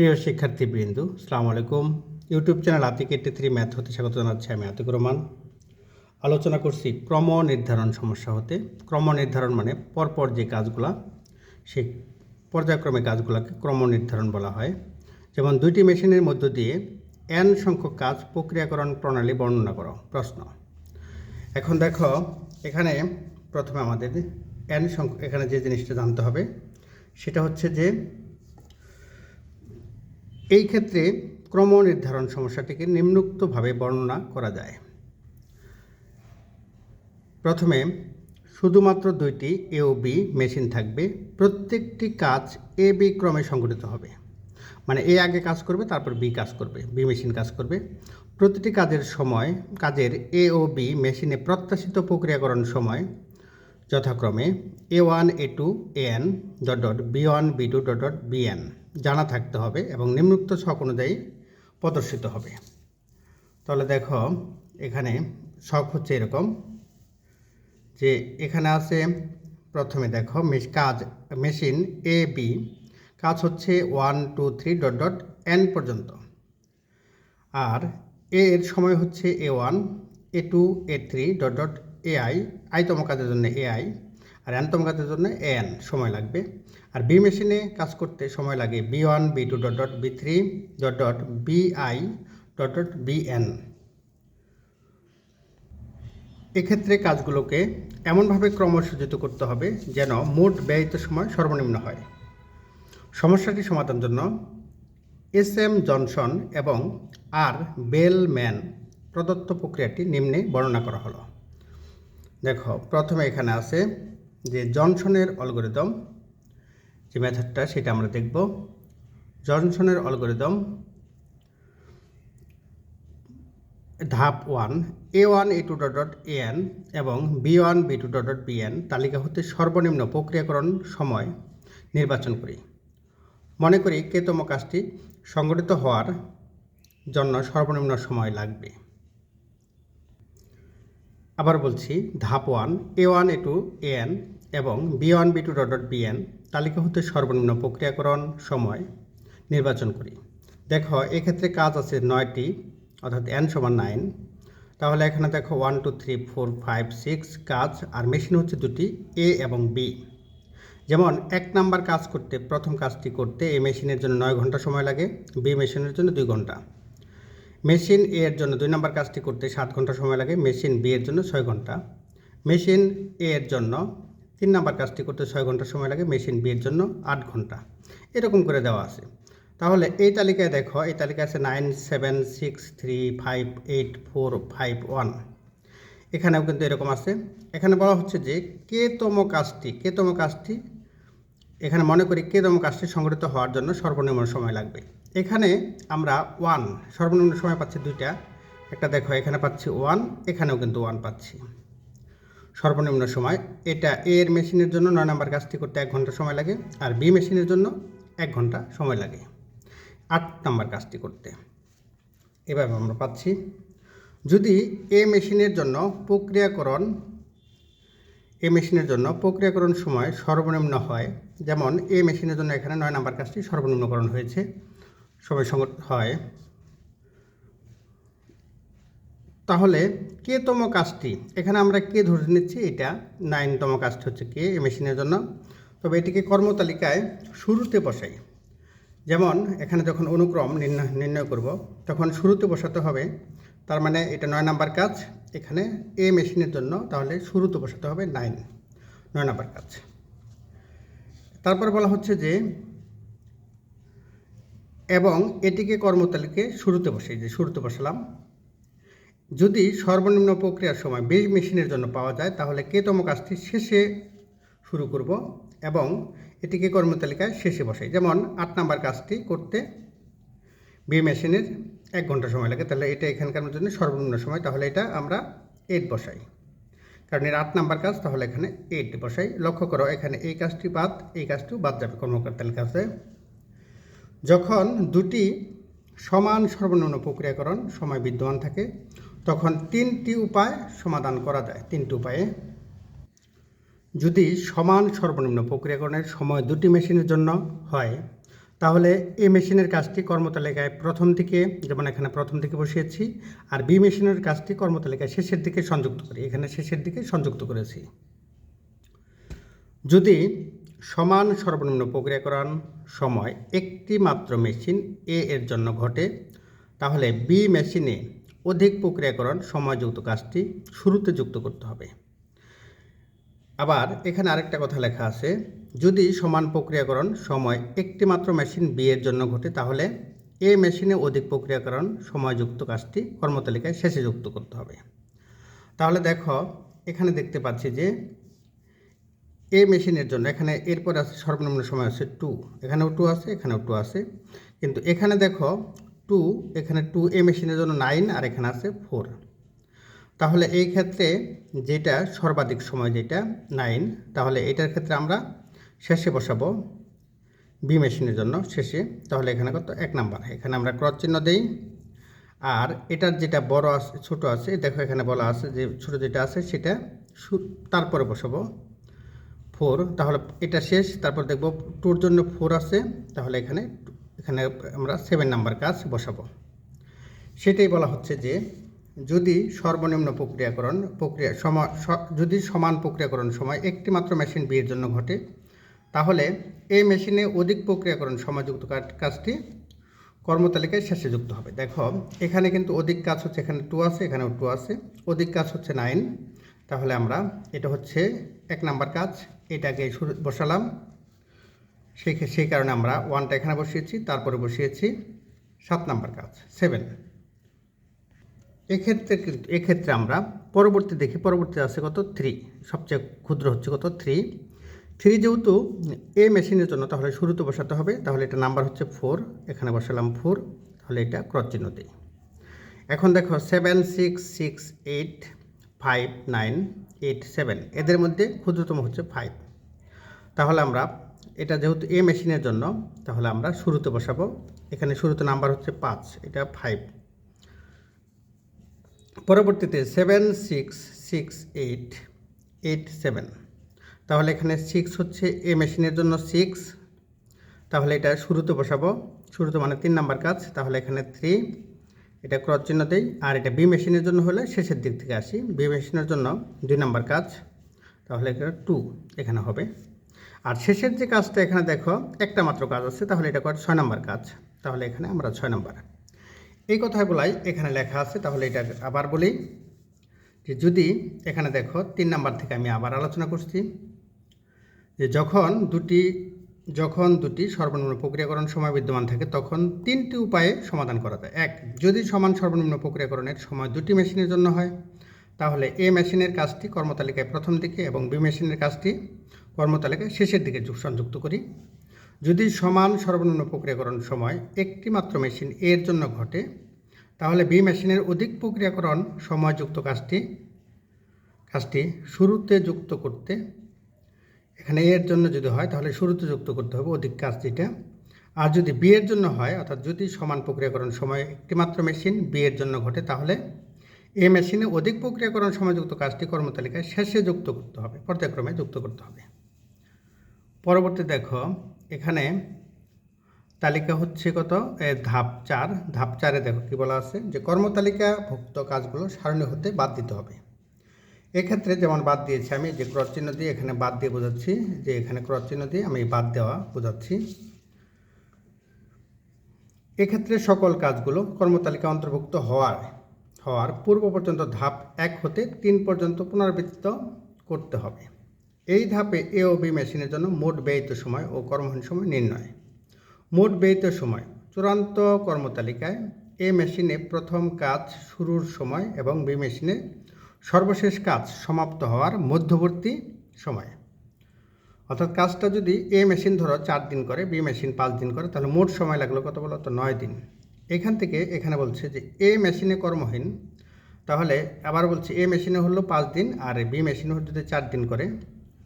প্রিয় শিক্ষার্থীবৃন্দ সালাম আলাইকুম। YouTube channel Atik eighty three math হতে স্বাগত জানাচ্ছি আমি আতিক রহমান। আলোচনা করছি ক্রম নির্ধারণ সমস্যা হতে। ক্রম নির্ধারণ মানে পরপর যে কাজগুলা সেই পর্যায়ক্রমে কাজগুলোকে ক্রম নির্ধারণ বলা হয়। যেমন দুইটি মেশিনের মধ্য দিয়ে এন সংখ্যক কাজ প্রক্রিয়াকরণ প্রণালী বর্ণনা করো, প্রশ্ন। এখন দেখো, এখানে প্রথমে আমাদের এন সংখ্যক, এখানে যে জিনিসটা জানতে হবে, সেটা হচ্ছে যে এই ক্ষেত্রে ক্রম নির্ধারণ সমস্যাটিকে নিম্নোক্তভাবে বর্ণনা করা যায়। প্রথমে, শুধুমাত্র দুইটি এ ও বি মেশিন থাকবে। প্রত্যেকটি কাজ এ বি ক্রমে সংগঠিত হবে। মানে এ আগে কাজ করবে, তারপর বি কাজ করবে বি মেশিন কাজ করবে। প্রতিটি কাজের সময়, কাজের এ ও বি মেশিনে প্রত্যাশিত প্রক্রিয়াকরণ সময় যথাক্রমে A one A two A N dot dot B one B two dot dot B N জানা থাকতে হবে এবং নিম্নোক্ত শখ অনুযায়ী প্রদর্শিত হবে। তাহলে দেখো, এখানে শখ হচ্ছে এরকম যে এখানে আছে, প্রথমে দেখো কাজ, মেশিন এ বি কাজ হচ্ছে one two three dot dot N পর্যন্ত। আর এ এর সময় হচ্ছে A one A two A three dot dot A I আইতম কাজের জন্য এ আই আর এনতম কাজের জন্য এ এন সময় লাগবে। আর বি মেশিনে কাজ করতে সময় লাগে। B one B two dot dot B three dot dot B I dot dot B N এক্ষেত্রে কাজগুলোকে এমনভাবে ক্রমসূচিত করতে হবে যেন মোট ব্যয়িত সময় সর্বনিম্ন হয়। সমস্যাটি সমাধানের জন্য এস এম জনসন এবং আর বেলম্যান প্রদত্ত প্রক্রিয়াটি নিম্নে বর্ণনা করা হলো। দেখো, প্রথমে এখানে আছে যে জনসনের অ্যালগরিদম যে মেথডটা সেটা আমরা দেখব। জনসনের অ্যালগরিদম ধাপ one, A one, A two dot dot A N এবং B one, B two dot dot B N তালিকা হতে সর্বনিম্ন প্রক্রিয়াকরণ সময় নির্বাচন করি। মনে করি কেতম কাজটি সংগঠিত হওয়ার জন্য সর্বনিম্ন সময় লাগবে। আবার বলছি ধাপ one, A one, A two A N এবং B one, B two dot dot B N তালিকা হতে সর্বনিম্ন প্রক্রিয়াকরণ সময় নির্বাচন করি। দেখো, এক্ষেত্রে কাজ আছে নয়টি, অর্থাৎ এন সমান নাইন তাহলে এখানে দেখো one two three four five six কাজ, আর মেশিন হচ্ছে দুটি এ এবং বি যেমন, এক নাম্বার কাজ করতে, প্রথম কাজটি করতে এ মেশিনের জন্য নয় ঘণ্টা সময় লাগে বি মেশিনের জন্য দুই ঘণ্টা। মেশিন এ এর জন্য দুই নম্বর কাজটি করতে সাত ঘণ্টা সময় লাগে মেশিন বি এর জন্য ছয় ঘণ্টা। মেশিন এ এর জন্য তিন নম্বর কাজটি করতে ছয় ঘণ্টা সময় লাগে মেশিন বি এর জন্য আট ঘণ্টা। এরকম করে দেওয়া আছে। তাহলে এই তালিকায় দেখো, এই তালিকায় আছে nine, seven, six, three, five, eight, four, five, one. এখানেও কিন্তু এরকম আছে। এখানে বলা হচ্ছে যে কেতম কাজটি কেতম কাজটি, এখানে মনে করি কেতম কাজটি সংগঠিত হওয়ার জন্য সর্বনিম্ন সময় লাগবে। এখানে আমরা ওয়ান, সর্বনিম্ন সময় পাচ্ছি দুইটা। একটা দেখো, এখানে পাচ্ছি ওয়ান, এখানেও কিন্তু ওয়ান পাচ্ছি। সর্বনিম্ন সময়। এটা এ এর মেশিনের জন্য নয় নাম্বার কাজটি করতে এক ঘণ্টা সময় লাগে আর বি মেশিনের জন্য এক ঘণ্টা সময় লাগে। আট নাম্বার কাজটি করতে। এভাবে আমরা পাচ্ছি। যদি এ মেশিনের জন্য প্রক্রিয়াকরণ এ মেশিনের জন্য প্রক্রিয়াকরণ সময় সর্বনিম্ন হয়, যেমন এ মেশিনের জন্য এখানে নয় নাম্বার কাজটি সর্বনিম্নকরণ হয়েছে, সময় হয় তাহলে কেতম কাজটি? এখানে আমরা কে ধরে নিচ্ছি? এটা নাইনতম কাজটি হচ্ছে কে? এ মেশিনের জন্য। তবে এটিকে কর্মতালিকায় শুরুতে বসাই। যেমন, এখানে যখন অনুক্রম নির্ণয় নির্ণয় করব, তখন শুরুতে বসাতে হবে। তার মানে এটা নয় নাম্বার কাজ। এখানে এ মেশিনের জন্য তাহলে শুরুতে বসাতে হবে নাইন নয় নাম্বার কাজ। তারপর বলা হচ্ছে যে, এবং এটিকে কর্মতালিকে শুরুতে বসাই। যে শুরুতে বসালাম যদি সর্বনিম্ন প্রক্রিয়ার সময় বি মেশিনের জন্য পাওয়া যায়, তাহলে কেতম কাজটি শেষে শুরু করব এবং এটিকে কর্মতালিকায় শেষে বসাই। যেমন আট নাম্বার কাজটি করতে বি মেশিনের এক ঘণ্টা সময় লাগে, তাহলে এটা এখানকার জন্য সর্বনিম্ন সময়, তাহলে এটা আমরা এইট বসাই। কারণ এর আট নাম্বার কাজ, তাহলে এখানে এইট বসাই। লক্ষ্য করো, এখানে এই কাজটি বাদ, এই কাজটিও বাদ যাবে কর্মকর্তার কাছে যখন দুটি সমান সর্বনিম্ন প্রক্রিয়াকরণ সময় বিদ্যমান থাকে তখন তিনটি উপায় সমাধান করা যায়। তিনটি উপায়ে। যদি সমান সর্বনিম্ন প্রক্রিয়াকরণের সময় দুটি মেশিনের জন্য হয়, তাহলে এ মেশিনের কাজটি কর্মতালিকায় প্রথম দিকে, যেমন এখানে প্রথম দিকে বসিয়েছি, আর বি মেশিনের কাজটি কর্মতালিকায় শেষের দিকে সংযুক্ত করি। এখানে শেষের দিকে সংযুক্ত করেছি। যদি সমান সর্বনিম্ন প্রক্রিয়াকরণ সময় একটি মাত্র মেশিন এ এর জন্য ঘটে, তাহলে বি মেশিনে অধিক প্রক্রিয়াকরণ সময়যুক্ত কাজটি শুরুতে যুক্ত করতে হবে। আবার এখানে আরেকটা কথা লেখা আছে, যদি সমান প্রক্রিয়াকরণ সময় একটি মাত্র মেশিন বি এর জন্য ঘটে, তাহলে এ মেশিনে অধিক প্রক্রিয়াকরণ সময়যুক্ত কাজটি কর্মতালিকায় শেষে যুক্ত করতে হবে। তাহলে দেখো, এখানে দেখতে পাচ্ছি যে এ মেশিনের জন্য, এখানে এরপর আছে সর্বনিম্ন সময় আছে টু এখানেও টু আছে, এখানেও টু আছে। কিন্তু এখানে দেখো টু, এখানে টু এ মেশিনের জন্য নাইন আর এখানে আছে ফোর। তাহলে এই ক্ষেত্রে যেটা সর্বাধিক সময় যেটা নাইন, তাহলে এটার ক্ষেত্রে আমরা শেষে বসাবো বি মেশিনের জন্য শেষে। তাহলে এখানে কত? এক নাম্বার। এখানে আমরা ক্রস চিহ্ন দেই। আর এটার যেটা বড় আছে ছোট আছে, দেখো এখানে বলা আছে যে ছোট যেটা আছে সেটা তারপরে বসাবো ফোর। তাহলে এটা শেষ, তারপর দেখব টুর জন্য ফোর আছে। তাহলে এখানে এখানে আমরা সেভেন নাম্বার কাজ বসাবো। সেটাই বলা হচ্ছে যে, যদি সর্বনিম্ন প্রক্রিয়াকরণ, প্রক্রিয়া সময় স- যদি সমান প্রক্রিয়াকরণ সময় একটি মাত্র মেশিন বিয়ের জন্য ঘটে, তাহলে এই মেশিনে অধিক প্রক্রিয়াকরণ সময়যুক্ত কাজটি কর্মতালিকায় শেষে যুক্ত হবে। দেখো, এখানে কিন্তু অধিক কাজ হচ্ছে, এখানে টু আছে, এখানেও টু আছে। অধিক কাজ হচ্ছে নাইন তাহলে আমরা, এটা হচ্ছে এক নাম্বার কাজ, এটাকে শুরু, বসালাম। সেই সেই কারণে আমরা ওয়ানটা এখানে বসিয়েছি, তারপরে বসিয়েছি সাত নাম্বার কাজ সেভেন এক্ষেত্রে কিন্তু, এক্ষেত্রে আমরা পরবর্তী দেখি, পরবর্তী আছে কত? থ্রি সবচেয়ে ক্ষুদ্র হচ্ছে কত? থ্রি থ্রি যেহেতু এ মেশিনের জন্য, তাহলে শুরুতে বসাতে হবে, তাহলে এটা নাম্বার হচ্ছে ফোর এখানে বসালাম ফোর তাহলে এটা ক্রস চিহ্ন দিই। এখন দেখো seven six six eight five nine eight seven এদের মধ্যে ক্ষুদ্রতম হচ্ছে ফাইভ তাহলে আমরা এটা যেহেতু এ মেশিনের জন্য, তাহলে আমরা শুরুতে বসাবো। এখানে শুরুতে নাম্বার হচ্ছে পাঁচ, এটা ফাইভ পরবর্তীতে seven six six eight eight seven তাহলে এখানে সিক্স হচ্ছে এ মেশিনের জন্য সিক্স তাহলে এটা শুরুতে বসাবো। শুরুতে মানে তিন নাম্বার কাজ। তাহলে এখানে থ্রি এটা ক্রস চিহ্ন দেই। আর এটা বি মেশিনের জন্য হলে শেষের দিক থেকে আসি। বি মেশিনের জন্য দুই নাম্বার কাজ। তাহলে এখানে টু এখানে হবে। আর শেষের যে কাজটা এখানে দেখো, একটা মাত্র কাজ আছে, তাহলে এটা কর ছয় নম্বর কাজ। তাহলে এখানে আমরা ছয় নম্বর। এই কথাগুলাই এখানে লেখা আছে, তাহলে এটা আবার বলি যে যদি এখানে দেখো, তিন নাম্বার থেকে আমি আবার আলোচনা করছি যে যখন দুটি যখন দুটি সর্বনিম্ন প্রক্রিয়াকরণ সময় বিদ্যমান থাকে, তখন তিনটি উপায়ে সমাধান করা যায়। এক, যদি সমান সর্বনিম্ন প্রক্রিয়াকরণের সময় দুটি মেশিনের জন্য হয়, তাহলে এ মেশিনের কাজটি কর্মতালিকায় প্রথম দিকে এবং বি মেশিনের কাজটি কর্মতালিকায় শেষের দিকে সংযুক্ত করি। যদি সমান সর্বনিম্ন প্রক্রিয়াকরণ সময় একটি মাত্র মেশিন এর জন্য ঘটে, তাহলে বি মেশিনের অধিক প্রক্রিয়াকরণ সময়যুক্ত কাজটি কাজটি শুরুতে যুক্ত করতে, এখানে এর জন্য যদি হয় তাহলে শুরুতে যুক্ত করতে হবে অধিক কাজ যেটা আর যদি বি এর জন্য হয়, অর্থাৎ যদি সমান প্রক্রিয়াকরণ সময় একটি মাত্র মেশিন বি এর জন্য ঘটে, তাহলে এ মেশিনে অধিক প্রক্রিয়াকরণ সময়যুক্ত কাজটি কর্মতালিকায় শেষে যুক্ত করতে হবে, পর্যায়ক্রমে যুক্ত করতে হবে। পরবর্তী দেখো, এখানে তালিকা হচ্ছে কত? ধাপ চার। ধাপ চারে দেখো কি বলা আছে? যে কর্মতালিকা ভুক্ত কাজগুলো সারণী হতে বাদ দিতে হবে। এক্ষেত্রে যেমন বাদ দিয়েছি আমি, যে ক্রস চিহ্ন দিয়ে এখানে বাদ দিয়ে বোঝাচ্ছি, যে এখানে ক্রস চিহ্ন দিয়ে আমি বাদ দেওয়া বোঝাচ্ছি। এক্ষেত্রে সকল কাজগুলো কর্মতালিকা অন্তর্ভুক্ত হওয়ার হওয়ার পূর্ব পর্যন্ত ধাপ এক হতে তিন পর্যন্ত পুনরাবৃত্ত করতে হবে। এই ধাপে এ ও বি মেশিনের জন্য মোট ব্যয়িত সময় ও কর্মহীন সময় নির্ণয়। মোট ব্যয়িত সময়, চূড়ান্ত কর্মতালিকায় এ মেশিনে প্রথম কাজ শুরুর সময় এবং বি মেশিনে সর্বশেষ কাজ সমাপ্ত হওয়ার মধ্যবর্তী সময়। অর্থাৎ কাজটা যদি এ মেশিন ধরো চার দিন করে, বি মেশিন পাঁচ দিন করে, তাহলে মোট সময় লাগল কত বলো তো নয় দিন। এখান থেকে এখানে বলছে যে এ মেশিনে কর্মহীন, তাহলে আবার বলছে এ মেশিনে হলো পাঁচ দিন আর বি মেশিনে যদি চার দিন করে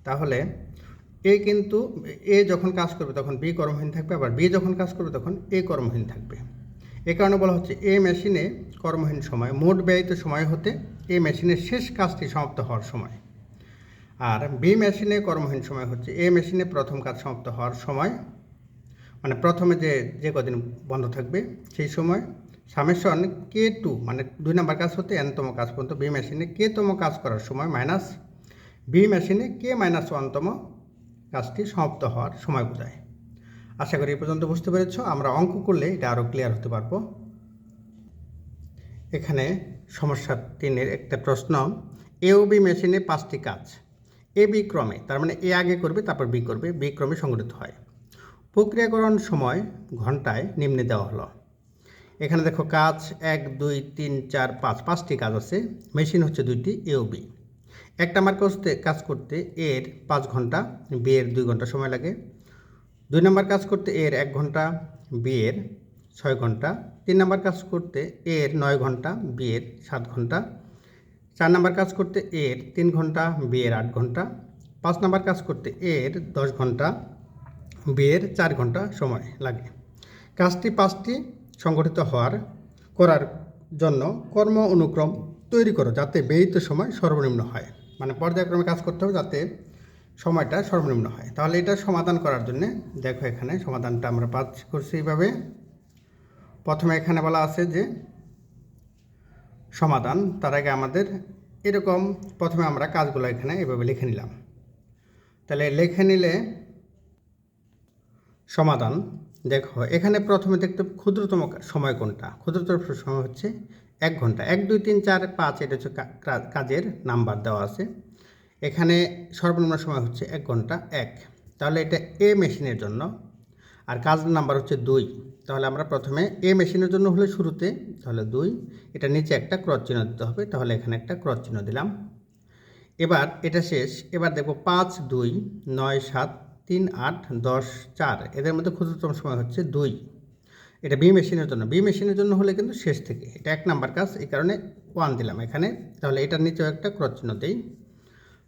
তাহলে এ কিন্তু এ যখন কাজ করবে তখন বি কর্মহীন থাকবে, আবার বি যখন কাজ করবে তখন এ কর্মহীন থাকবে। এ কারণে বলা হচ্ছে এ মেশিনে কর্মহীন সময়, মোট ব্যয়িত সময় হতে এ মেশিনের শেষ কাজটি সমাপ্ত হওয়ার সময়। আর বি মেশিনে কর্মহীন সময় হচ্ছে এ মেশিনে প্রথম কাজ সমাপ্ত হওয়ার সময় মানে প্রথমে যে যে কদিন বন্ধ থাকবে সেই সময় সামেশন কে টু মানে দুই নম্বর কাজ হতে এনতম কাজ পর্যন্ত বি মেশিনে কে তম কাজ করার সময়, মাইনাস বি মেশিনে কে মাইনাস ওয়ানতম কাজটি সমাপ্ত হওয়ার সময় বোঝায়। আশা করি এই পর্যন্ত বুঝতে পেরেছ, আমরা অঙ্ক করলে এটা আরও ক্লিয়ার হতে পারব। এখানে সমস্যা তিনের একটা প্রশ্ন এ ও বি মেশিনে পাঁচটি কাজ। এ বি ক্রমে, তার মানে এ আগে করবে, তারপর বি করবে বি ক্রমে সংগঠিত হয়। প্রক্রিয়াকরণ সময় ঘন্টায় নিম্নে দেওয়া হলো। এখানে দেখো কাজ এক, দুই, তিন, চার, পাঁচ, পাঁচটি কাজ আছে মেশিন হচ্ছে দুইটি এ ও বি এক নাম্বার করতে কাজ করতে এর পাঁচ ঘণ্টা বি এর দুই ঘণ্টা সময় লাগে। দুই নম্বর কাজ করতে এর এক ঘণ্টা বি এর ছয় ঘণ্টা। তিন নম্বর কাজ করতে এর নয় ঘণ্টা বি এর সাত ঘণ্টা। চার নম্বর কাজ করতে এর তিন ঘণ্টা বি এর আট ঘণ্টা। পাঁচ নম্বর কাজ করতে এর দশ ঘণ্টা বি এর চার ঘণ্টা সময় লাগে। কাজটি পাঁচটি সংগঠিত হওয়ার, করার জন্য কর্ম অনুক্রম তৈরি করো যাতে ব্যয়িত সময় সর্বনিম্ন হয়। মানে পর্যায়ক্রমে কাজ করতে হবে যাতে সময়টা সর্বনিম্ন হয়। তাহলে এটা সমাধান করার জন্য দেখো এখানে সমাধানটা আমরা পাঁচ করছি এইভাবে। প্রথমে এখানে বলা আছে যে সমাধান, তার আগে আমাদের এরকম প্রথমে আমরা কাজগুলো এখানে এভাবে লিখে নিলাম। তাহলে লিখে নিলে সমাধান, দেখো এখানে প্রথমে দেখতে ক্ষুদ্রতম সময় কোনটা? ক্ষুদ্রতম সময় হচ্ছে এক ঘণ্টা। এক, দুই, তিন, চার, পাঁচ, এটা হচ্ছে কাজের নাম্বার দেওয়া আছে। এখানে সর্বনিম্ন সময় হচ্ছে এক ঘণ্টা, এক। তাহলে এটা এ মেশিনের জন্য। আর কাজ নাম্বার হচ্ছে দুই। তাহলে আমরা প্রথমে এ মেশিনের জন্য হলে শুরুতে, তাহলে দুই। এটা নিচে একটা ক্রস চিহ্ন দিতে হবে, তাহলে এখানে একটা ক্রস চিহ্ন দিলাম। এবার এটা শেষ। এবার দেখব পাঁচ, দুই, নয়, সাত, তিন, আট, দশ, চার। এদের মধ্যে ক্ষুদ্রতম সময় হচ্ছে দুই। এটা বি মেশিনের জন্য। বি মেশিনের জন্য হলে কিন্তু শেষ থেকে। এটা এক নাম্বার কাজ, এই কারণে ওয়ান দিলাম এখানে। তাহলে এটার নিচেও একটা ক্রস চিহ্ন দিই।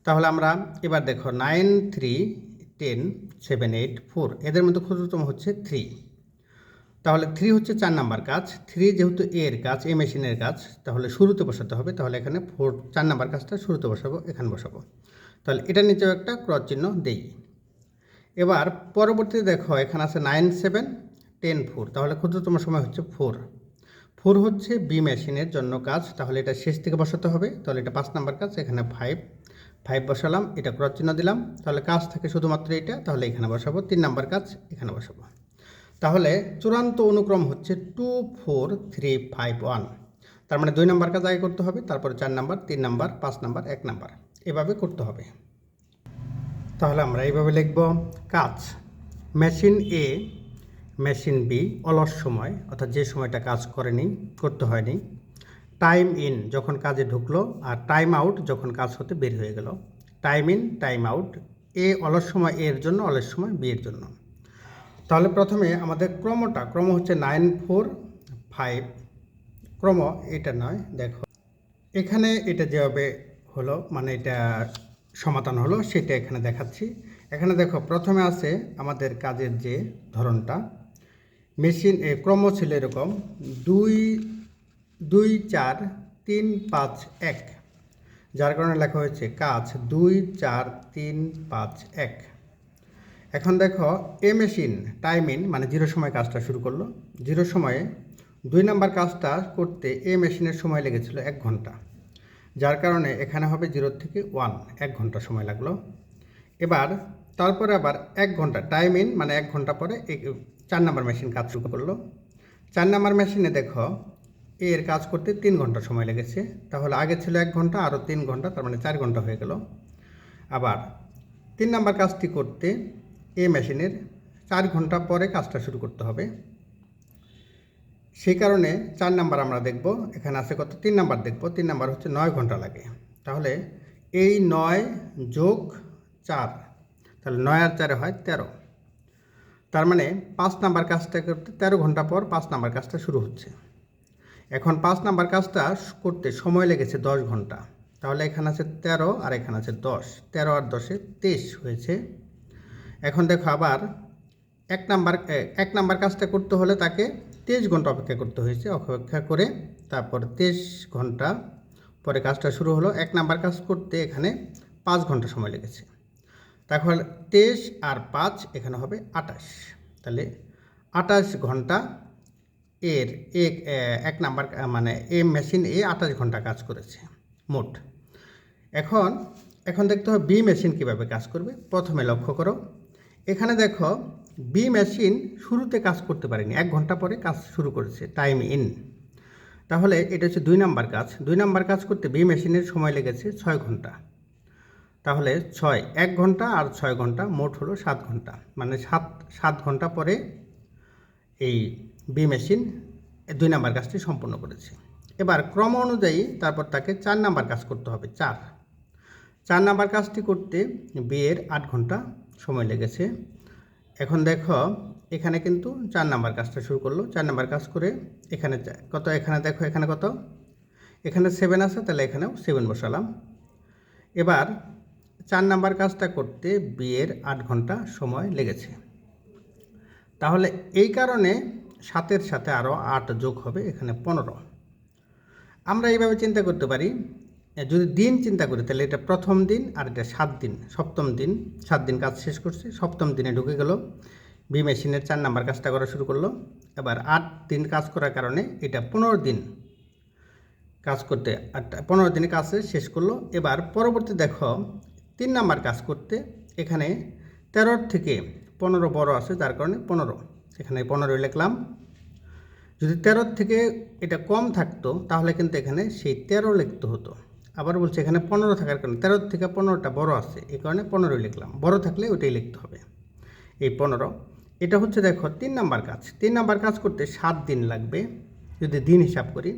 তাহলে আমরা এবার দেখো nine three ten seven eight four এদের মধ্যে ক্ষুদ্রতম হচ্ছে থ্রি তাহলে থ্রি হচ্ছে চার নাম্বার কাজ। থ্রি যেহেতু এর কাজ এ মেশিনের কাজ, তাহলে শুরুতে বসাতে হবে। তাহলে এখানে ফোর চার নাম্বার কাজটা শুরুতে বসাবো, এখানে বসাবো। তাহলে এটার নিচেও একটা ক্রস চিহ্ন দেই। এবার পরবর্তীতে দেখো, এখানে আছে নাইন সেভেন টেন ফোর, তাহলে ক্ষুদ্রতম সময় হচ্ছে ফোর। ফোর হচ্ছে বি মেশিনের জন্য কাজ, তাহলে এটা শেষ থেকে বসাতে হবে, তাহলে এটা পাঁচ নাম্বার কাজ, এখানে ফাইভ ফাইভ বসালাম, এটা ক্রস চিহ্ন দিলাম, তাহলে কাজ থাকে শুধুমাত্র এটা, তাহলে এখানে বসাবো, তিন নাম্বার কাজ, এখানে বসাবো। তাহলে চূড়ান্ত অনুক্রম হচ্ছে two four three five one তার মানে দুই নাম্বার কাজ আগে করতে হবে, তারপরে চার নাম্বার, তিন নাম্বার, পাঁচ নাম্বার, এক নাম্বার, এভাবে করতে হবে। তাহলে আমরা এইভাবে লিখব, কাজ। মেশিন এ মেশিন বি, অলস সময়, অর্থাৎ যে সময়টা কাজ করেনি, করতে হয়নি। টাইম ইন যখন কাজে ঢুকলো আর টাইম আউট যখন কাজ হতে বের হয়ে গেল। টাইম ইন, টাইম আউট, এ অলস সময় এর জন্য, অলস সময় বি এর জন্য। তাহলে প্রথমে আমাদের ক্রমটা, ক্রম হচ্ছে নাইন ফোর ফাইভ। ক্রম এটা নয়, দেখো। এখানে এটা যেভাবে হলো মানে এটা সমাধান হলো, সেটা এখানে দেখাচ্ছি। এখানে দেখো, প্রথমে আছে আমাদের কাজের যে ধরনটা। মেশিন, এ ক্রম ছিল এরকম। দুই দুই, চার, তিন, পাঁচ, এক। যার কারণে লেখা হয়েছে কাজ। দুই, চার, তিন, পাঁচ, এক। এখন দেখো, এ মেশিন, টাইমিং মানে জিরো সময় কাজটা শুরু করল। জিরো সময়ে দুই নাম্বার কাজটা করতে এ মেশিনের সময় লেগেছিল এক ঘণ্টা। যার কারণে এখানে হবে জিরো থেকে ওয়ান, এক ঘণ্টা সময় লাগল। এবার, তারপরে আবার এক ঘণ্টা, টাইম ইন মানে এক ঘণ্টা পরে চার নাম্বার মেশিন কাজ শুরু করল। চার নাম্বার মেশিনে দেখো, এর কাজ করতে তিন ঘণ্টা সময় লেগেছে। তাহলে আগে ছিল এক ঘণ্টা, আরও তিন ঘণ্টা, তার মানে চার ঘণ্টা হয়ে গেল। আবার তিন নাম্বার কাজটি করতে এ মেশিনের চার ঘণ্টা পরে কাজটা শুরু করতে হবে। সেই কারণে চার নাম্বার আমরা দেখব, এখানে আছে কত? তিন নাম্বার দেখব, তিন নাম্বার হচ্ছে নয় ঘণ্টা লাগে। তাহলে এই নয় যোগ চার, তাহলে নয় আর চারে হয় তেরো। তার মানে পাঁচ নাম্বার কাজটা করতে তেরো ঘণ্টা পর পাঁচ নাম্বার কাজটা শুরু হচ্ছে। এখন পাঁচ নাম্বার কাজটা করতে সময় লেগেছে দশ ঘণ্টা। তাহলে এখানে আছে তেরো আর এখানে আছে দশ। তেরো আর দশে তেইশ হয়েছে। এখন দেখো আবার এক নাম্বার এক নাম্বার কাজটা করতে হলে তাকে তেইশ ঘণ্টা অপেক্ষা করতে হয়েছে। অপেক্ষা করে তারপর তেইশ ঘণ্টা পরে কাজটা শুরু হলো। এক নাম্বার কাজ করতে এখানে পাঁচ ঘণ্টা সময় লেগেছে। তাহলে তেইশ আর পাঁচ এখানে হবে আটাশ তাহলে আঠাশ ঘণ্টা এর এক এক নাম্বার মানে এ মেশিন এ আঠাশ ঘণ্টা কাজ করেছে, মোট। এখন এখন দেখতে হবে বি মেশিন কীভাবে কাজ করবে। প্রথমে লক্ষ্য করো, এখানে দেখো বি মেশিন শুরুতে কাজ করতে পারেনি, এক ঘণ্টা পরে কাজ শুরু করেছে টাইম ইন তাহলে এটা হচ্ছে দুই নাম্বার কাজ। দুই নাম্বার কাজ করতে বি মেশিনের সময় লেগেছে ছয় ঘণ্টা। তাহলে ছয়, এক ঘণ্টা আর ছয় ঘণ্টা মোট হলো সাত ঘণ্টা। মানে সাত সাত ঘণ্টা পরে এই বি মেশিন দুই নাম্বার কাজটি সম্পূর্ণ করেছে। এবার ক্রম অনুযায়ী তারপর তাকে চার নাম্বার কাজ করতে হবে, চার। চার নাম্বার কাজটি করতে বিয়ের আট ঘণ্টা সময় লেগেছে। এখন দেখো, এখানে কিন্তু চার নাম্বার কাজটা শুরু করল। চার নাম্বার কাজ করে এখানে কত? এখানে দেখো, এখানে কত? এখানে সেভেন আছে, তাহলে এখানেও সেভেন বসালাম। এবার চার নাম্বার কাজটা করতে বিয়ের আট ঘণ্টা সময় লেগেছে। তাহলে এই কারণে সাতের সাথে আরও আট যোগ হবে এখানে পনেরো। আমরা এইভাবে চিন্তা করতে পারি যদি দিন চিন্তা করি, তাহলে এটা প্রথম দিন আর এটা সাত দিন, সপ্তম দিন। সাত দিন কাজ শেষ করছে, সপ্তম দিনে ঢুকে গেল, বি মেশিনের চার নাম্বার কাজটা করা শুরু করল। এবার আট দিন কাজ করার কারণে এটা পনেরো দিন কাজ করতে পনেরো দিনে কাজ শেষ করল। এবার পরবর্তী দেখো তিন নাম্বার কাজ করতে এখানে তেরোর থেকে পনেরো বড় আছে, যার কারণে পনেরো। এখানে পনেরো লিখলাম। যদি তেরোর থেকে এটা কম থাকতো, তাহলে কিন্তু এখানে সেই তেরো লিখতে হতো। আবার বলছে এখানে পনেরো থাকার কারণে তেরোর থেকে পনেরোটা বড় আছে এই কারণে পনেরোই লিখলাম। বড় থাকলে ওইটাই লিখতে হবে। এই পনেরো। এটা হচ্ছে দেখো তিন নাম্বার কাজ। তিন নাম্বার কাজ করতে সাত দিন লাগবে। যদি দিন হিসাব করি,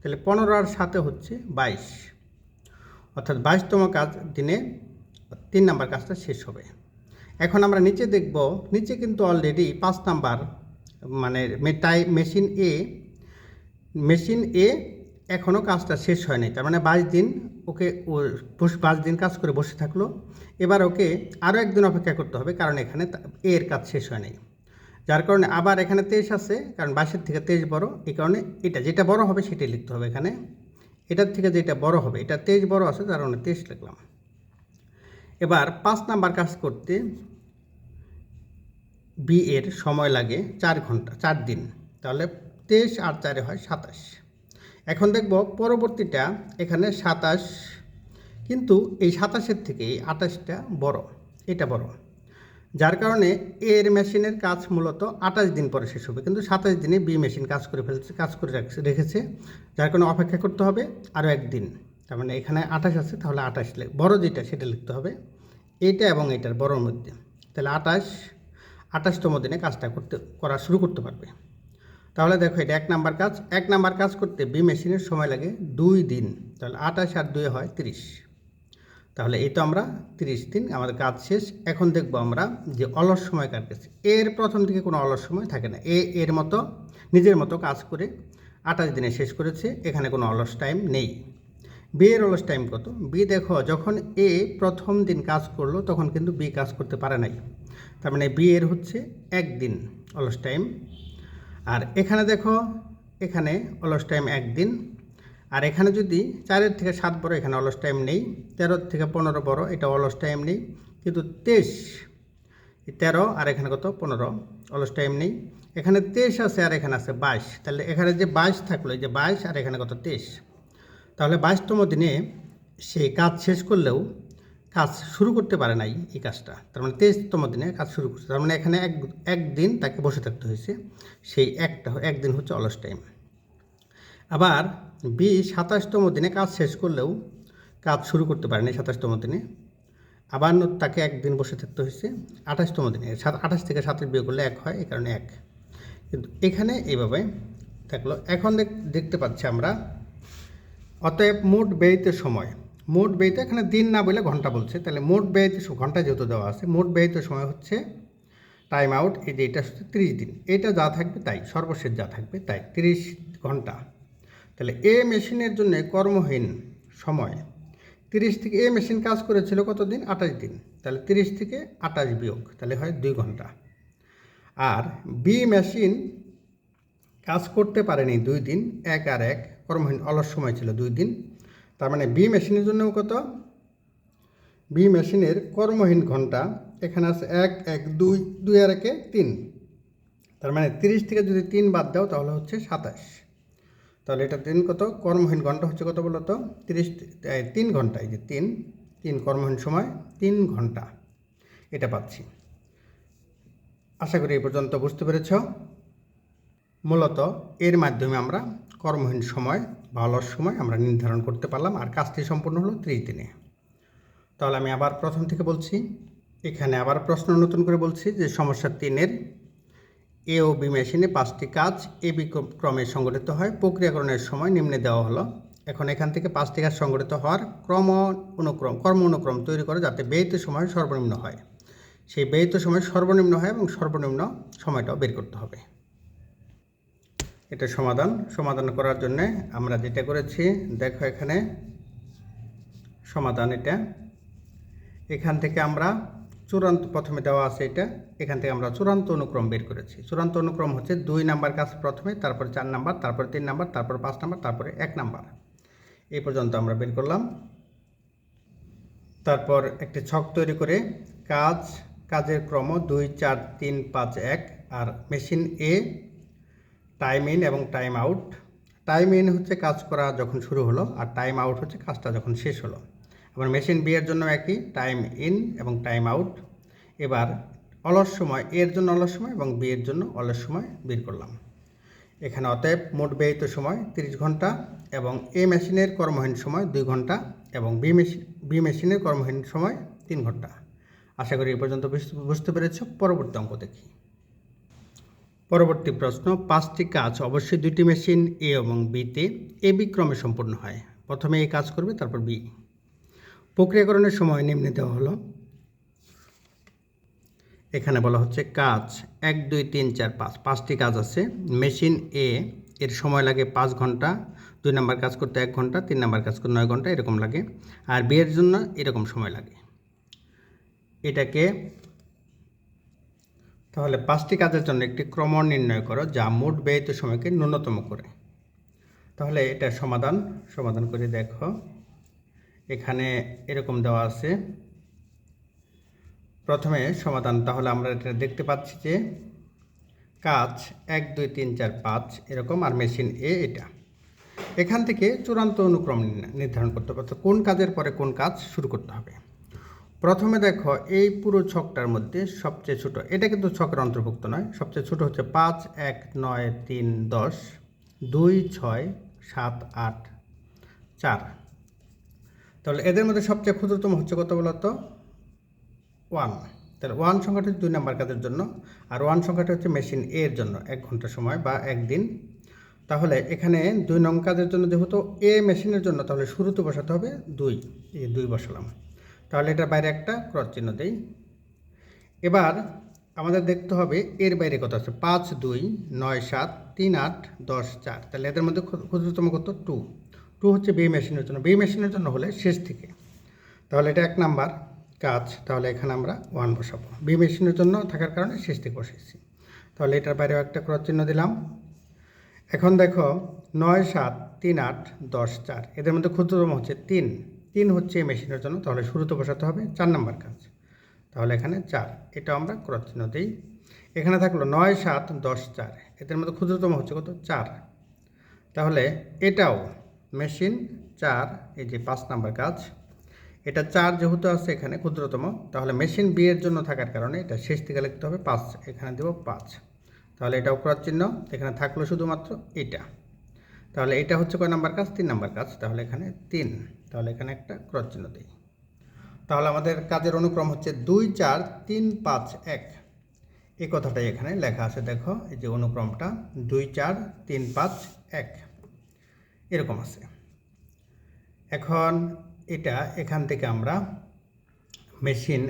তাহলে পনেরো আর সাথে হচ্ছে বাইশ। অর্থাৎ বাইশতম কাজ দিনে তিন নাম্বার কাজটা শেষ হবে। এখন আমরা নিচে দেখব, নিচে কিন্তু অলরেডি পাঁচ নাম্বার মানে মেটাই মেশিন এ মেশিন এ এখনও কাজটা শেষ হয়নি তার মানে বাইশ দিন ওকে ও পাঁচ দিন কাজ করে বসে থাকল। এবার ওকে আরও একদিন অপেক্ষা করতে হবে, কারণ এখানে এর কাজ শেষ হয়নি যার কারণে আবার এখানে তেইশ আছে, কারণ বাইশের থেকে তেইশ বড়। এই কারণে এটা যেটা বড় হবে সেটাই লিখতে হবে এখানে। এটার থেকে যেটা বড় হবে, এটা তেইশ বড় আছে, তার কারণে তেইশ লিখলাম। এবার পাঁচ নাম্বার কাজ করতে বি এর সময় লাগে চার ঘণ্টা, চার দিন। তাহলে তেইশ আর চারে হয় সাতাশ। এখন দেখব পরবর্তীটা এখানে সাতাশ, কিন্তু এই সাতাশের থেকে এই আঠাশটা বড়, এটা বড়। যার কারণে এর মেশিনের কাজ মূলত আঠাশ দিন পরে শেষ হবে, কিন্তু সাতাশ দিনে বি মেশিন কাজ করে ফেলছে, কাজ করে রেখেছে। যার কারণে অপেক্ষা করতে হবে আরও একদিন। তার মানে এখানে আঠাশ আছে, তাহলে আঠাশ বড় যেটা সেটা লিখতে হবে, এইটা এবং এটার বড়র মধ্যে। তাহলে আঠাশ, আঠাশতম দিনে কাজটা করতে, করা শুরু করতে পারবে। তাহলে দেখো এটা এক নাম্বার কাজ, এক নাম্বার কাজ করতে বি মেশিনের সময় লাগে দুই দিন, তাহলে আঠাশ আর দুই হয় তিরিশ। তাহলে এই তো আমরা তিরিশ দিন, আমাদের কাজ শেষ, এখন দেখব আমরা যে অলস সময় কার কাছে। এর প্রথম থেকে কোনো অলস সময় থাকে না, এ এর মতো, নিজের মতো কাজ করে আঠাশ দিনে শেষ করেছে, এখানে কোনো অলস টাইম নেই। বি এর অলস টাইম কত? বি দেখো, যখন এ প্রথম দিন কাজ করল, তখন কিন্তু বি কাজ করতে পারে নাই। তার মানে বি এর হচ্ছে একদিন অলস টাইম আর এখানে দেখো, এখানে অলস টাইম একদিন। আর এখানে যদি চারের থেকে সাত বড়, এখানে অলস টাইম নেই। তেরোর থেকে পনেরো বড়, এটা অলস টাইম নেই। কিন্তু তেইশ তেরো আর এখানে কত? পনেরো, অলস টাইম নেই। এখানে তেইশ আছে আর এখানে আছে বাইশ। তাহলে এখানে যে বাইশ থাকল, এই যে বাইশ আর এখানে কত? তেইশ। তাহলে বাইশতম দিনে সে কাজ শেষ করলেও কাজ শুরু করতে পারে নাই এই কাজটা। তার মানে তেইশতম দিনে কাজ শুরু করছে। তার মানে এখানে এক একদিন তাকে বসে থাকতে হয়েছে। সেই একটা একদিন হচ্ছে অলস টাইম। আবার বি, সাতাশতম দিনে কাজ শেষ করলেও কাজ শুরু করতে পারেনি সাতাশতম দিনে। আবার তাকে একদিন বসে থাকতে হয়েছে আঠাশতম দিনে। সাত, আঠাশ থেকে সাতাশ বিয়ে করলে এক হয়, এই কারণে এক। কিন্তু এখানে এইভাবে থাকল। এখন দেখ- দেখতে পাচ্ছি আমরা অতএব মোট ব্যয়িত সময়। মোট ব্যয়িত এখানে দিন না বলে ঘণ্টা বলছে। তাহলে মোট ব্যয়িত ঘণ্টা যেহেতু দেওয়া আছে, মোট ব্যয়িত সময় হচ্ছে টাইম আউট এই যে এটা হচ্ছে তিরিশ দিন। এটা যা থাকবে তাই, সর্বশেষ যা থাকবে তাই, তিরিশ ঘণ্টা। তাহলে এ মেশিনের জন্য কর্মহীন সময়। তিরিশ থেকে এ মেশিন কাজ করেছিল কতদিন? আঠাশ দিন। তাহলে তিরিশ থেকে আঠাশ বিয়োগ, তাহলে হয় দুই ঘণ্টা। আর বি মেশিন কাজ করতে পারেনি দুই দিন, এক আর এক। কর্মহীন, অলস সময় ছিল দুই দিন। তার মানে বি মেশিনের জন্যও কত? বি মেশিনের কর্মহীন ঘণ্টা এখানে আছে এক এক, দুই দুই আর একে তিন। তার মানে তিরিশ থেকে যদি তিন বাদ দাও তাহলে হচ্ছে সাতাশ। তাহলে এটা তিন কত? কর্মহীন ঘণ্টা হচ্ছে কত বলো তো তিরিশ তিন ঘণ্টা, এই যে তিন তিন কর্মহীন সময়, তিন ঘণ্টা। এটা পাচ্ছি। আশা করি এই পর্যন্ত বুঝতে পেরেছ। মূলত এর মাধ্যমে আমরা কর্মহীন সময় বা অলস সময় আমরা নির্ধারণ করতে পারলাম, আর কাজটি সম্পূর্ণ হলো ত্রিশ দিনে তাহলে আমি আবার প্রথম থেকে বলছি, এখানে আবার প্রশ্ন নতুন করে বলছি যে সমস্যা তিনের এ ও বি মেশিনে পাঁচটি কাজ এ বি ক্রমে সংগঠিত হয়, প্রক্রিয়াকরণের সময় নিম্নে দেওয়া হলো। এখন এখান থেকে পাঁচটি কাজ সংগঠিত হওয়ার ক্রম অনুক্রম কর্ম অনুক্রম তৈরি করে যাতে ব্যয়িত সময় সর্বনিম্ন হয়। সেই ব্যয়িত সময় সর্বনিম্ন হয় এবং সর্বনিম্ন সময়টাও বের করতে হবে। এটা সমাধান। সমাধান করার জন্য আমরা যেটা করেছি, দেখো এখানে সমাধান এটা। এখান থেকে আমরা চূড়ান্ত, প্রথমে দেওয়া আছে এটা। এখান থেকে আমরা চূড়ান্ত অনুক্রম বের করেছি। চূড়ান্ত অনুক্রম হচ্ছে দুই নাম্বার কাজ প্রথমে, তারপরে চার নাম্বার, তারপরে তিন নাম্বার, তারপরে পাঁচ নাম্বার, তারপরে এক নাম্বার। এই পর্যন্ত আমরা বের করলাম। তারপর একটি ছক তৈরি করে কাজ, কাজের ক্রম দুই, চার, তিন, পাঁচ, এক, আর মেশিন এ টাইম ইন এবং টাইম আউট টাইম ইন হচ্ছে কাজ করা যখন শুরু হলো আর টাইম আউট হচ্ছে কাজটা যখন শেষ হলো। আবার মেশিন বি এর জন্য একই টাইম ইন এবং টাইম আউট এবার অলস সময় এর জন্য অলস সময় এবং বি এর জন্য অলস সময় বের করলাম। এখানে অতএব মোট ব্যয়িত সময় তিরিশ ঘণ্টা এবং এ মেশিনের কর্মহীন সময় দুই ঘণ্টা এবং বি মেশিন বি মেশিনের কর্মহীন সময় তিন ঘণ্টা। আশা করি এই পর্যন্ত বুঝতে পেরেছ। পরবর্তী অঙ্ক দেখি। পরবর্তী প্রশ্ন, পাঁচটি কাজ অবশ্যই দুইটি মেশিন, এ এবং বিতে, এ বি ক্রমে সম্পূর্ণ হয়। প্রথমে এ কাজ করবে, তারপর বি। প্রক্রিয়াকরণের সময় নিম্নে দেওয়া হলো। এখানে বলা হচ্ছে কাজ, এক, দুই, তিন, চার, পাঁচ। পাঁচটি কাজ আছে। মেশিন, এ, এর সময় লাগে পাঁচ ঘণ্টা, দুই নাম্বার কাজ করতে এক ঘণ্টা, তিন নাম্বার কাজ করতে নয় ঘণ্টা, এরকম লাগে। আর বিয়ের জন্য এরকম সময় লাগে। এটাকে তাহলে পাঁচটি কাজের জন্য একটি ক্রম নির্ণয় করো যা মোট ব্যয়িত সময়কে ন্যূনতম করে। তাহলে এটা সমাধান সমাধান করে দেখো। এখানে এরকম দেওয়া আছে। প্রথমে সমাধান, তাহলে আমরা এটা দেখতে পাচ্ছি যে কাজ এক, দুই, তিন, চার, পাঁচ, এরকম আর মেশিন এ এটা। এখান থেকে চূড়ান্ত অনুক্রম নির্ধারণ করতে হবে অর্থাৎ কোন কাজের পরে কোন কাজ শুরু করতে হবে। প্রথমে দেখো, এই পুরো ছকটার মধ্যে সবচেয়ে ছোট, এটা কিন্তু ছকের অন্তর্ভুক্ত নয়, সবচেয়ে ছোট হচ্ছে পাঁচ, এক, নয়, তিন, দশ, দুই, ছয়, সাত, আট, চার। তাহলে এদের মধ্যে সবচেয়ে ক্ষুদ্রতম হচ্ছে কত বলতো ওয়ান। তাহলে ওয়ান সংখ্যাটা দুই নাম্বার কাজের জন্য, আর ওয়ান সংখ্যাটা হচ্ছে মেশিন এ এর জন্য, এক ঘণ্টা সময় বা একদিন তাহলে এখানে দুই নং কাজের জন্য যেহেতু এ মেশিনের জন্য, তাহলে শুরুতে বসাতে হবে দুই, এই দুই বসালাম। তাহলে এটার বাইরে একটা ক্রস চিহ্ন দেই। এবার আমাদের দেখতে হবে এর বাইরে কত আছে? পাঁচ, দুই, নয়, সাত, তিন, আট, দশ, চার। তাহলে এদের মধ্যে ক্ষুদ্রতম কত? টু টু হচ্ছে বি মেশিনের জন্য। বি মেশিনের জন্য হলে শেষ থেকে। তাহলে এটা এক নাম্বার কাজ। তাহলে এখানে আমরা ওয়ান বসাবো। বি মেশিনের জন্য থাকার কারণে শেষ থেকে বসেছি তাহলে এটার বাইরেও একটা ক্রস চিহ্ন দিলাম। এখন দেখো, নয়, সাত, তিন, আট, দশ, চার। এদের মধ্যে ক্ষুদ্রতম হচ্ছে তিন। তিন হচ্ছে এই মেশিনের জন্য, তাহলে শুরুতে বসাতে হবে চার নাম্বার কাজ। তাহলে এখানে চার এটা আমরা ক্রস চিহ্ন দিই। এখানে থাকল নয়, সাত, দশ, চার, এদের মধ্যে ক্ষুদ্রতম হচ্ছে কত? চার। তাহলে এটাও মেশিন চার, এই যে পাঁচ নাম্বার কাজ, এটা চার যেহেতু আছে এখানে ক্ষুদ্রতম, তাহলে মেশিন বি এর জন্য থাকার কারণে এটা শেষ থেকে লিখতে হবে পাঁচ, এখানে দেবো পাঁচ। তাহলে এটাও ক্রস চিহ্ন, এখানে থাকল শুধুমাত্র এটা। তাহলে এটা হচ্ছে কয় নাম্বার কাজ? তিন নাম্বার কাজ। তাহলে এখানে তিন। তাহলে এখানে একটা ক্রস চিহ্ন দিই। তাহলে আমাদের কাজের অনুক্রম হচ্ছে দুই, চার, তিন, পাঁচ, এক। এই কথাটাই এখানে লেখা আছে, দেখো। এই যে অনুক্রমটা, দুই, চার, তিন, পাঁচ, এক। এরকম আছে। এখন এটা এখান থেকে আমরা মেশিন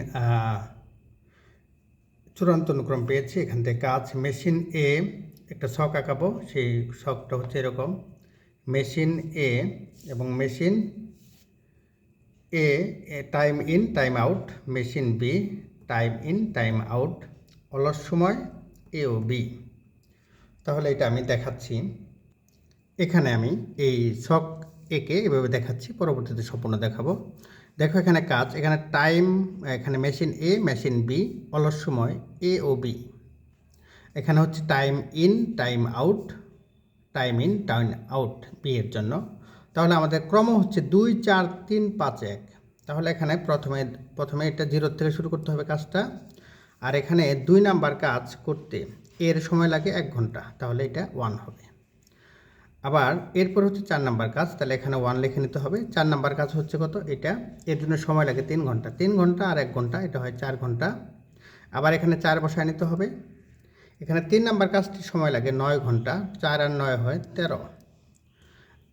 চূড়ান্ত অনুক্রম পেয়েছি। এখান থেকে কাজ মেশিন এ একটা শখ আঁকাবো। সেই শখটা হচ্ছে এরকম। মেশিন এ এবং machine A time in, time out, machine B, time in, time out, অলস সময়, এ ও বি। তাহলে এটা আমি দেখাচ্ছি। এখানে আমি এই শক একে এভাবে দেখাচ্ছি, পরবর্তীতে সম্পূর্ণ দেখাবো। দেখো এখানে কাজ, এখানে টাইম, এখানে মেশিন এ, মেশিন বি, অলস সময়, এ ও বি। এখানে হচ্ছে time in, time out time in time out B এর জন্য। তাহলে আমাদের ক্রম হচ্ছে দুই, চার, তিন, পাঁচ, এক। তাহলে এখানে প্রথমে প্রথমে এটা জিরো থেকে শুরু করতে হবে কাজটা। আর এখানে দুই নাম্বার কাজ করতে এর সময় লাগে এক ঘণ্টা। তাহলে এটা ওয়ান হবে। আবার এরপর হচ্ছে চার নাম্বার কাজ। তাহলে এখানে ওয়ান লিখে নিতে হবে। চার নাম্বার কাজ হচ্ছে কত? এটা। এর জন্য সময় লাগে তিন ঘণ্টা। তিন ঘণ্টা আর এক ঘণ্টা, এটা হয় চার ঘণ্টা। আবার এখানে চার বসায় নিতে হবে। এখানে তিন নাম্বার কাজটি সময় লাগে, নয় ঘণ্টা, চার আর নয় হয় তেরো।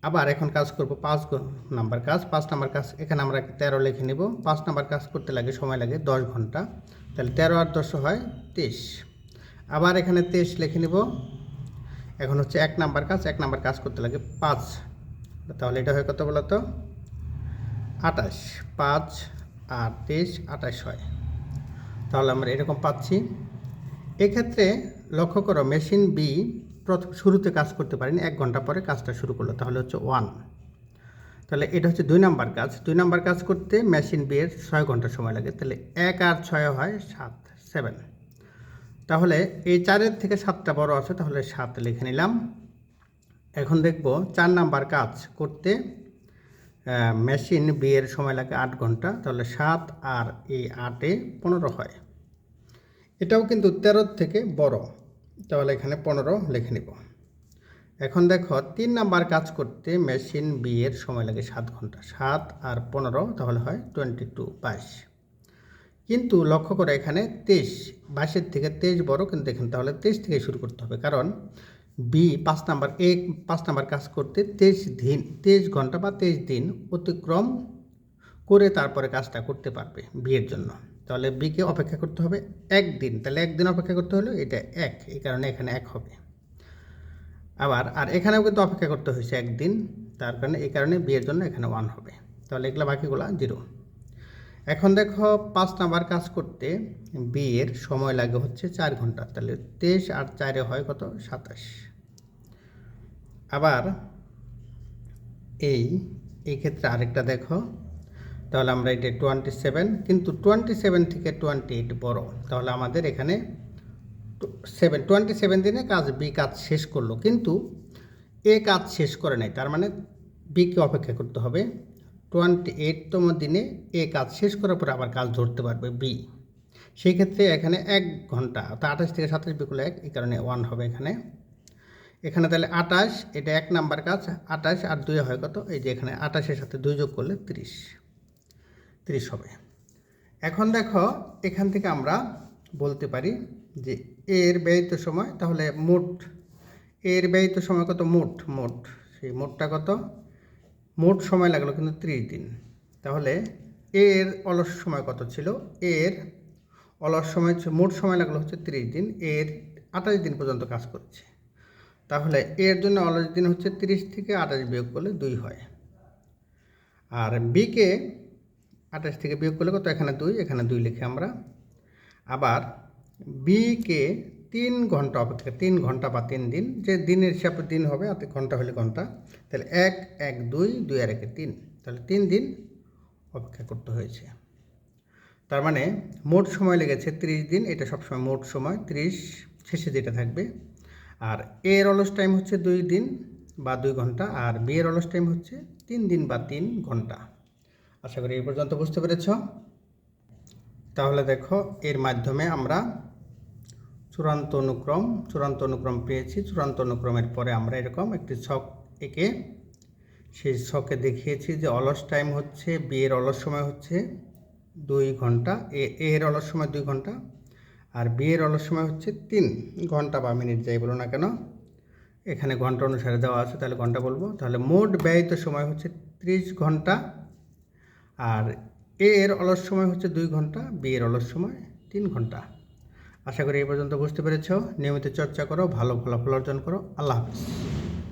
আবার এখন কাজ করব পাঁচ নাম্বার কাজ, পাঁচ নাম্বার কাজ, এখানে আমরা তেরো লিখে নেব। পাঁচ নাম্বার কাজ করতে লাগে সময় লাগে দশ ঘণ্টা, তাহলে তেরো আর দশ হয় তেইশ। আবার এখানে তেইশ লিখে নেব। এখন হচ্ছে এক নাম্বার কাজ, এক নাম্বার কাজ করতে লাগে পাঁচ। তাহলে এটা হয় কত তো? আটাশ পাঁচ আর তেইশ আটাশ হয়। তাহলে আমরা এরকম পাচ্ছি। এক্ষেত্রে লক্ষ্য করো মেশিন বি প্রথম শুরুতে কাজ করতে পারেনি, এক ঘণ্টা পরে কাজটা শুরু করল, তাহলে হচ্ছে ওয়ান তাহলে এটা হচ্ছে দুই নাম্বার কাজ। দুই নাম্বার কাজ করতে মেশিন বি এর ছয় ঘণ্টা সময় লাগে, তাহলে এক আর ছয় হয় সাত সেভেন তাহলে এই চারের থেকে সাতটা বড় আছে, তাহলে সাত লিখে নিলাম। এখন দেখব চার নাম্বার কাজ করতে মেশিন বি এর সময় লাগে আট ঘণ্টা, তাহলে সাত আর এই আটে পনেরো হয়। এটাও কিন্তু তেরোর থেকে বড়। তাহলে এখানে পনেরো লিখে নিব। এখন দেখো, তিন নাম্বার কাজ করতে মেশিন বি এর সময় লাগে সাত ঘণ্টা। সাত আর পনেরো তাহলে হয় টোয়েন্টি টু বাইশ। কিন্তু লক্ষ্য করে এখানে তেইশ, বাইশের থেকে তেইশ বড় কিন্তু এখানে তাহলে তেইশ থেকে শুরু করতে হবে। কারণ বি পাঁচ নাম্বার এ পাঁচ নাম্বার কাজ করতে তেইশ দিন, তেইশ ঘণ্টা বা তেইশ দিন অতিক্রম করে তারপরে কাজটা করতে পারবে বিয়ের জন্য। তাহলে বিকে অপেক্ষা করতে হবে একদিন। তাহলে একদিন অপেক্ষা করতে হলে এটা এক, এই কারণে এখানে এক হবে। আবার, আর এখানেও কিন্তু অপেক্ষা করতে হয়েছে একদিন, তার কারণে, এই কারণে বিয়ের জন্য এখানে ওয়ান হবে। তাহলে এগুলো বাকিগুলো জিরো এখন দেখো, পাঁচ নাম্বার কাজ করতে বিয়ের সময় লাগে হচ্ছে চার ঘণ্টা। তাহলে তেইশ আর চারে হয় কত? সাতাশ। আবার, এই এই ক্ষেত্রে আরেকটা দেখো। তাহলে আমরা এটা টোয়েন্টি সেভেন কিন্তু টোয়েন্টি সেভেন থেকে টোয়েন্টি এইট বড়। তাহলে আমাদের এখানে সেভেন টোয়েন্টি সেভেন দিনে কাজ বি কাজ শেষ করল, কিন্তু এ কাজ শেষ করে নাই, তার মানে বিকে অপেক্ষা করতে হবে। টোয়েন্টি এইটতম দিনে এ কাজ শেষ করার পরে আবার কাজ ধরতে পারবে বি সেই ক্ষেত্রে এখানে এক ঘণ্টা অর্থাৎ আঠাশ থেকে সাতাশ বিকুল এক, এই কারণে ওয়ান হবে এখানে। এখানে তাহলে আটাশ এটা এক নাম্বার কাজ আটাশ আর দুই হয় কত? এই যে এখানে আটাশের সাথে দুই যোগ করলে তিরিশ। তিরিশ হবে। এখন দেখো, এখান থেকে আমরা বলতে পারি যে এর ব্যয়িত সময়, তাহলে মোট এর ব্যয়িত সময় কত? মোট মোট, সেই মোটটা কত? মোট সময় লাগল কিন্তু ত্রিশ দিন। তাহলে এর অলস সময় কত ছিল? এর অলস সময় মোট সময় লাগল হচ্ছে ত্রিশ দিন এর আঠাশ দিন পর্যন্ত কাজ করছে। তাহলে এর জন্য অলস দিন হচ্ছে তিরিশ থেকে আঠাশ বিয়োগ করলে দুই হয়। আর বিকে আঠাশ থেকে বিয়োগ করলে কত? এখানে দুই এখানে দুই লিখে আমরা আবার বিকে তিন ঘণ্টা অপেক্ষা তিন ঘণ্টা বা তিন দিন, যে দিনের হিসাবে দিন হবে আর ঘণ্টা হলে ঘণ্টা, তাহলে এক এক, দুই দুই আর একে তিন, তাহলে তিন দিন অপেক্ষা করতে হয়েছে। তার মানে মোট সময় লেগেছে ত্রিশ দিন, এটা সবসময় মোট সময়, ত্রিশ শেষে যেটা থাকবে, আর এর অলস টাইম হচ্ছে দুই দিন বা দুই ঘণ্টা, আর বিয়ের অলস টাইম হচ্ছে তিন দিন বা তিন ঘণ্টা। আশা করি এই পর্যন্ত বুঝতে পেরেছ। তাহলে দেখো, এর মাধ্যমে আমরা চূড়ান্ত অনুক্রম চূড়ান্ত অনুক্রম পেয়েছি। চূড়ান্ত অনুক্রমের পরে আমরা এরকম একটি ছক এঁকে, সেই ছকে দেখিয়েছি যে অলস টাইম হচ্ছে বিয়ের অলস সময় হচ্ছে দুই ঘণ্টা এ এর অলস সময় দুই ঘণ্টা, আর বিয়ের অলস সময় হচ্ছে তিন ঘণ্টা বা মিনিট, যাই বলো না কেন। এখানে ঘণ্টা অনুসারে দেওয়া আছে, তাহলে ঘণ্টা বলব। তাহলে মোট ব্যয়িত সময় হচ্ছে ত্রিশ ঘণ্টা আর এ এর অলস সময় হচ্ছে দুই ঘণ্টা বি এর অলস সময় তিন ঘণ্টা। আশা করি এই পর্যন্ত বুঝতে পেরেছ। নিয়মিত চর্চা করো, ভালো ফলাফল অর্জন করো। আল্লাহ হাফিজ।